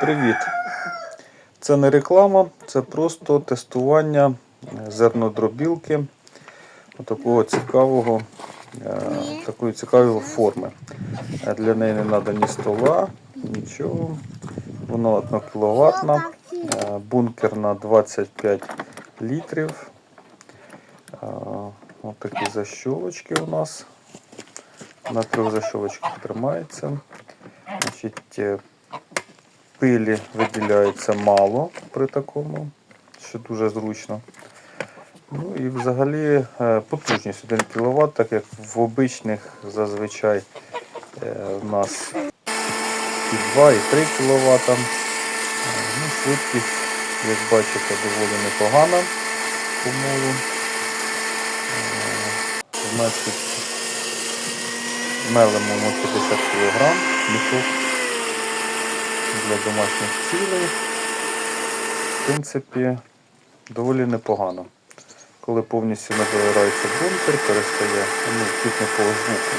Привіт! Це не реклама, це просто тестування е, зернодробілки такого цікавого, е, такої цікавої форми. Е, Для неї не треба ні стола, нічого. Вона 1 кВт, бункер на 25 літрів. Ось такі защолочки у нас. На трьох защолочках тримається. Значить, пилі виділяється мало при такому, що дуже зручно. Ну і взагалі е, потужність 1 кВт, так як в обичних зазвичай е, в нас і 2, і 3 кВт. Ну, швидкість, як бачите, доволі непогана по молу. Е, Значить, мелимо ми 50 кг мішок для домашніх цілей. В принципі, доволі непогано. Коли повністю не набирається бункер, перестає ну, чутно по звуку.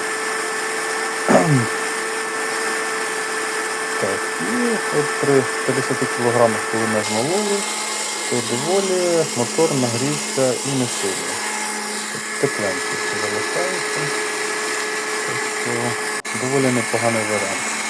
Так, і от при 50 кг, коли ми змололи, то доволі мотор нагрівся і не сильно. Тепленький залишається. Що доволі непоганий варіант.